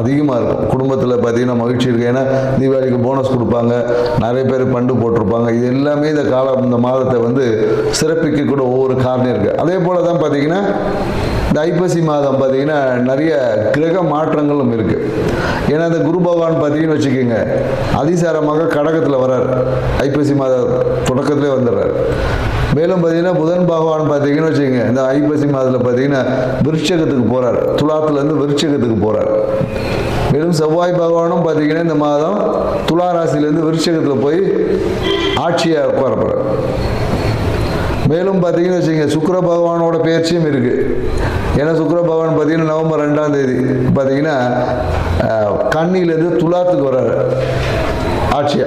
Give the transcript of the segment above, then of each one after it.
அதிகமாக இருக்கும். குடும்பத்தில் பார்த்தீங்கன்னா மகிழ்ச்சி இருக்கு. ஏன்னா தீபாவளிக்கு போனஸ் கொடுப்பாங்க. நிறைய பேர் பண்டு போட்டிருப்பாங்க. இது எல்லாமே இந்த காலம் இந்த மாதத்தை வந்து சிறப்பிக்க கூட ஒவ்வொரு காரணம் இருக்குது அதே போல் தான் பார்த்தீங்கன்னா இந்த ஐப்பசி மாதம் பார்த்தீங்கன்னா நிறைய கிரக மாற்றங்களும் இருக்குது ஏன்னா இந்த குரு பகவான் பார்த்தீங்கன்னு வச்சுக்கோங்க அதிசாரமாக கடகத்தில் வர்றார். ஐப்பசி மாத தொடக்கத்திலே வந்துடுறார். மேலும் பார்த்தீங்கன்னா புதன் பகவான் பார்த்தீங்கன்னு வச்சுக்கோங்க இந்த ஐப்பசி மாதத்தில் பார்த்தீங்கன்னா விருட்சகத்துக்கு போகிறார் துலாத்துலேருந்து விருட்சகத்துக்கு போகிறார் மேலும் செவ்வாய் பகவானும் பார்த்தீங்கன்னா இந்த மாதம் துலா ராசிலேருந்து விருட்சகத்தில் போய் ஆட்சியாக உட்கார மேலும் பார்த்தீங்கன்னு வச்சுங்க சுக்கர பகவானோட பயிற்சியும் இருக்குது ஏன்னா சுக்கர பகவான் பார்த்தீங்கன்னா நவம்பர் ரெண்டாம் தேதி பார்த்தீங்கன்னா கண்ணிலேருந்து துலாத்துக்கு வர்றாரு. ஆட்சியா.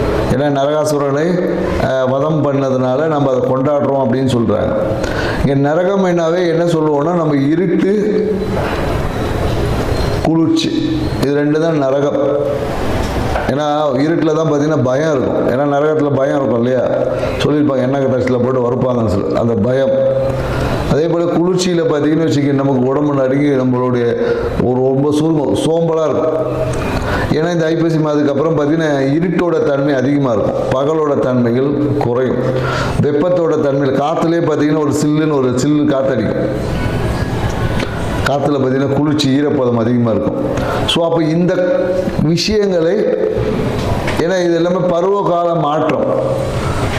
ஏன்னா நரகாசுரனை வதம் பண்ணதுனால நம்ம அதை கொண்டாடுறோம் அப்படின்னு சொல்கிறாங்க இங்கே நரகம் என்னாவே என்ன சொல்லுவோம்னா நம்ம இருட்டு குளிர்ச்சி. இது ரெண்டு தான் நரகம். ஏன்னா இருட்டில் தான் பார்த்தீங்கன்னா பயம் இருக்கும். ஏன்னா நரகத்தில் பயம் இருக்கும் இல்லையா? சொல்லியிருப்பாங்க எண்ணெய் கட்டாச்சில் போட்டு வறுப்பாங்கன்னு சொல்லி. அந்த பயம். அதே போல் குளிர்ச்சியில் பார்த்தீங்கன்னு வச்சுக்கோங்க நமக்கு உடம்பு நடுங்கி நம்மளுடைய ஒரு ரொம்ப சூர்மம் சோம்பலாக இருக்கும். ஏன்னா இந்த ஐப்பசி மாதத்துக்கு அப்புறம் பார்த்தீங்கன்னா இருட்டோட தன்மை அதிகமாக இருக்கும். பகலோட தன்மைகள் குறையும். வெப்பத்தோட தன்மைகள் காற்றுலேயே பார்த்தீங்கன்னா ஒரு சில்லுன்னு ஒரு சில்லு காற்றடிக்கும் காற்றுல பார்த்தீங்கன்னா குளிர்ச்சி ஈரப்பதம் அதிகமாக இருக்கும். ஸோ அப்போ இந்த விஷயங்களை ஏன்னா இது எல்லாமே பருவகால மாற்றம்.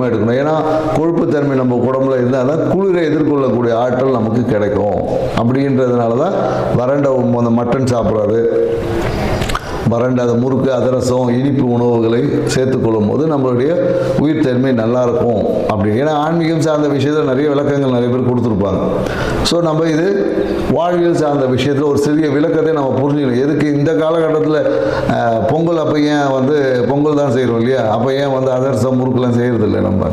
ஐட்டமாக எடுக்கணும். ஏன்னா கொழுப்புத்தன்மை நம்ம உடம்புல இருந்தால் தான் குளிரை எதிர்கொள்ளக்கூடிய ஆற்றல் நமக்கு கிடைக்கும். அப்படின்றதுனால தான் வறண்ட அந்த மட்டன் சாப்பிட்றாரு. வறண்டாத முறுக்கு அதிரசம் இனிப்பு உணவுகளை சேர்த்துக்கொள்ளும் போது நம்மளுடைய உயிர் தன்மை நல்லா இருக்கும் அப்படி ஏன்னா ஆன்மீகம் சார்ந்த விஷயத்தில் நிறைய விளக்கங்கள் நிறைய பேர் கொடுத்துருப்பாங்க. ஸோ நம்ம இது வாழ்வியல் சார்ந்த விஷயத்தில் ஒரு சிறிய விளக்கத்தை நம்ம புரிஞ்சுக்கணும். எதுக்கு இந்த காலகட்டத்தில் பொங்கல் அப்போ ஏன் வந்து பொங்கல் தான் செய்கிறோம் இல்லையா? அப்போ ஏன் வந்து அதிரசம் முறுக்கெல்லாம் செய்கிறதில்ல நம்ம?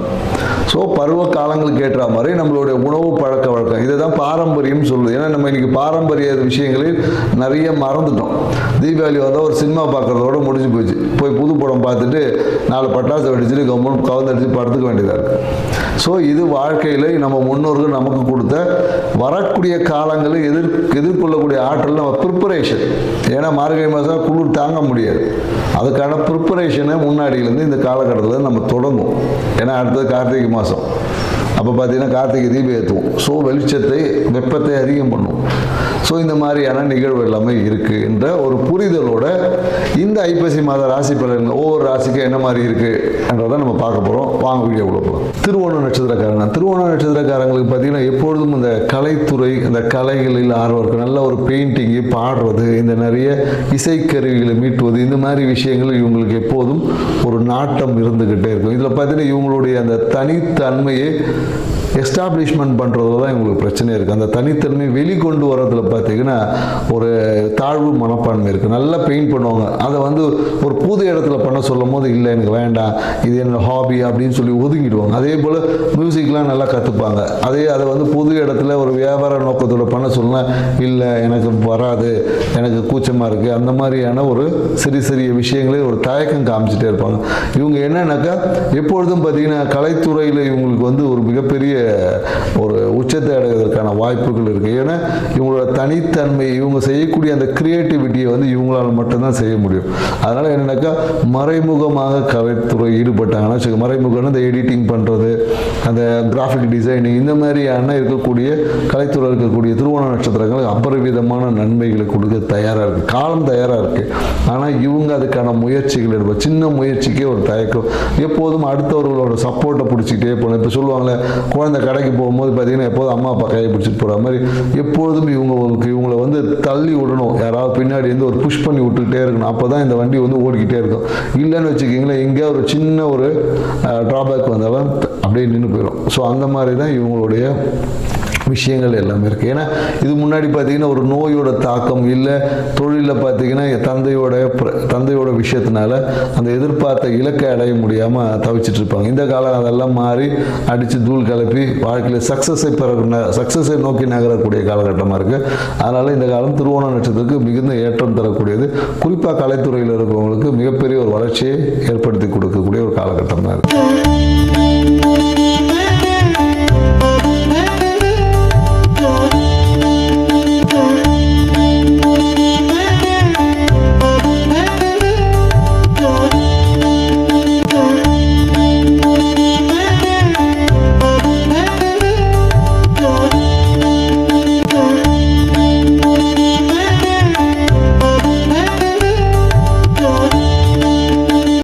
ஸோ பருவ காலங்களுக்கு ஏற்ற மாதிரி நம்மளுடைய உணவு பழக்க வழக்கம் இதை தான் பாரம்பரியம் சொல்லுது. ஏன்னா நம்ம இன்னைக்கு பாரம்பரிய விஷயங்களில் நிறைய மறந்துட்டோம். தீபாவளி வந்தால் ஒரு சினிமா பார்க்குறதோட முடிஞ்சு போச்சு. போய் புது படம் பார்த்துட்டு நாலு பட்டாசு வெடிச்சுட்டு கவர்மெண்ட் கவர்ந்தடிச்சு படுத்துக்க வேண்டியதாக இருக்குது ஸோ இது வாழ்க்கையில் நம்ம முன்னோர்கள் நமக்கு கொடுத்த வரக்கூடிய காலங்களில் எதிர் எதிர்கொள்ளக்கூடிய ஆற்றல் நம்ம ப்ரிப்பரேஷன் ஏன்னா மார்கழி மாதம் குளிர் தாங்க முடியாது. அதுக்கான ப்ரிப்பரேஷனை முன்னாடியிலேருந்து இந்த காலகட்டத்தில் நம்ம தொடங்கும் ஏன்னா அடுத்தது கார்த்திகை மாதம் அப்போ பார்த்தீங்கன்னா கார்த்திகை தீபம் ஏற்றுவோம் ஸோ வெளிச்சத்தை வெப்பத்தை அதிகம் பண்ணும் ஸோ இந்த மாதிரியான நிகழ்வு எல்லாமே இருக்குது என்ற ஒரு புரிதலோட இந்த ஐப்பசி மாத ராசி பலன் ஒவ்வொரு ராசிக்கும் என்ன மாதிரி இருக்குன்றதை நம்ம பார்க்க போகிறோம் வாங்க வீடியோ போகிறோம் திருவோண நட்சத்திரக்காரங்க. திருவோண நட்சத்திரக்காரங்களுக்கு பார்த்தீங்கன்னா எப்பொழுதும் இந்த கலைத்துறை இந்த கலைகளில் ஆர்வம் இருக்கும் நல்ல ஒரு பெயிண்டிங்கு பாடுறது இந்த நிறைய இசைக்கருவிகளை மீட்டுவது இந்த மாதிரி விஷயங்கள் இவங்களுக்கு எப்போதும் ஒரு நாட்டம் இருந்துக்கிட்டே இருக்கும். இதில் பார்த்தீங்கன்னா இவங்களுடைய அந்த தனித்தன்மையை எஸ்டாப்ளிஷ்மெண்ட் பண்ணுறதுல தான் இவங்களுக்கு பிரச்சனை இருக்குது அந்த தனித்தன்மை வெளிக்கொண்டு வரதுல பார்த்தீங்கன்னா ஒரு தாழ்வு மனப்பான்மை இருக்குது நல்லா பெயிண்ட் பண்ணுவாங்க. அதை வந்து ஒரு புது இடத்துல பண்ண சொல்லும் போது இல்லை எனக்கு வேண்டாம். இது என்னோட ஹாபி அப்படின்னு சொல்லி ஒதுங்கிடுவாங்க. அதே போல் மியூசிக்லாம் நல்லா கற்றுப்பாங்க அதே அதை வந்து புது இடத்துல ஒரு வியாபார நோக்கத்தோட பண்ண சொல்லலாம் இல்லை எனக்கு வராது. எனக்கு கூச்சமாக இருக்குது அந்த மாதிரியான ஒரு சிறிய சிறிய விஷயங்களே ஒரு தயக்கம் காமிச்சிட்டே இருப்பாங்க. இவங்க என்னன்னாக்கா எப்பொழுதும் பார்த்தீங்கன்னா கலைத்துறையில் இவங்களுக்கு வந்து ஒரு மிகப்பெரிய ஒரு உச்சத்தை அடைவதற்கான வாய்ப்புகள் இருக்குது ஏன்னா இவங்களோட தனித்தன்மை இவங்க செய்யக்கூடிய அந்த கிரியேட்டிவிட்டியை வந்து இவங்களால் மட்டும்தான் செய்ய முடியும். அதனால் என்னென்னாக்கா மறைமுகமாக கலைத்துறை ஈடுபட்டாங்கன்னா வச்சுக்க மறைமுகம்னு இந்த எடிட்டிங் பண்ணுறது அந்த கிராஃபிக் டிசைனிங் இந்த மாதிரியான இருக்கக்கூடிய கலைத்துறை இருக்கக்கூடிய திருவோண நட்சத்திரங்கள் அபரிவிதமான நன்மைகளை கொடுக்க தயாராக இருக்குது காலம் தயாராக இருக்குது ஆனால் இவங்க அதுக்கான முயற்சிகள் எடுப்பாங்க சின்ன முயற்சிக்கே ஒரு தயக்கம். எப்போதும் அடுத்தவர்களோட சப்போர்ட்டை பிடிச்சிக்கிட்டே போகணும். இப்போ சொல்லுவாங்களே குழந்தை கடைக்கு போகும்போது பார்த்தீங்கன்னா எப்போதும் அம்மா அப்பா கையை பிடிச்சிட்டு போகிற மாதிரி எப்பொழுதும் இவங்களுக்கு இவங்களை வந்து தள்ளி விடணும். யாராவது பின்னாடி இருந்து ஒரு புஷ் பண்ணி விட்டுக்கிட்டே இருக்கணும். அப்போ தான் இந்த வண்டி வந்து ஓடிக்கிட்டே இருக்கும். இல்லைன்னு வச்சுக்கிங்களேன் எங்கேயா ஒரு சின்ன ஒரு ட்ராபேக் வந்தாலும் அப்படியே நின்று போயிடும் ஸோ அந்த மாதிரி தான் இவங்களுடைய விஷயங்கள் எல்லாமே இருக்குது ஏன்னா இது முன்னாடி பார்த்தீங்கன்னா ஒரு நோயோட தாக்கம் இல்லை தொழிலில் பார்த்தீங்கன்னா தந்தையோட தந்தையோட விஷயத்தினால அந்த எதிர்பார்த்த இலக்கை அடைய முடியாமல் தவிச்சிட்டு இருப்பாங்க. இந்த காலம் அதெல்லாம் மாறி அடித்து தூள் கிளப்பி வாழ்க்கையில் சக்ஸஸை பெற சக்ஸஸை நோக்கி நகரக்கூடிய காலகட்டமாக இருக்குது அதனால் இந்த காலம் திருவோண நட்சத்திரத்துக்கு மிகுந்த ஏற்றம் தரக்கூடியது. குறிப்பாக கலைத்துறையில் இருக்கிறவங்களுக்கு மிகப்பெரிய ஒரு வளர்ச்சியை ஏற்படுத்தி கொடுக்கக்கூடிய ஒரு காலகட்டம் தான் இருக்குது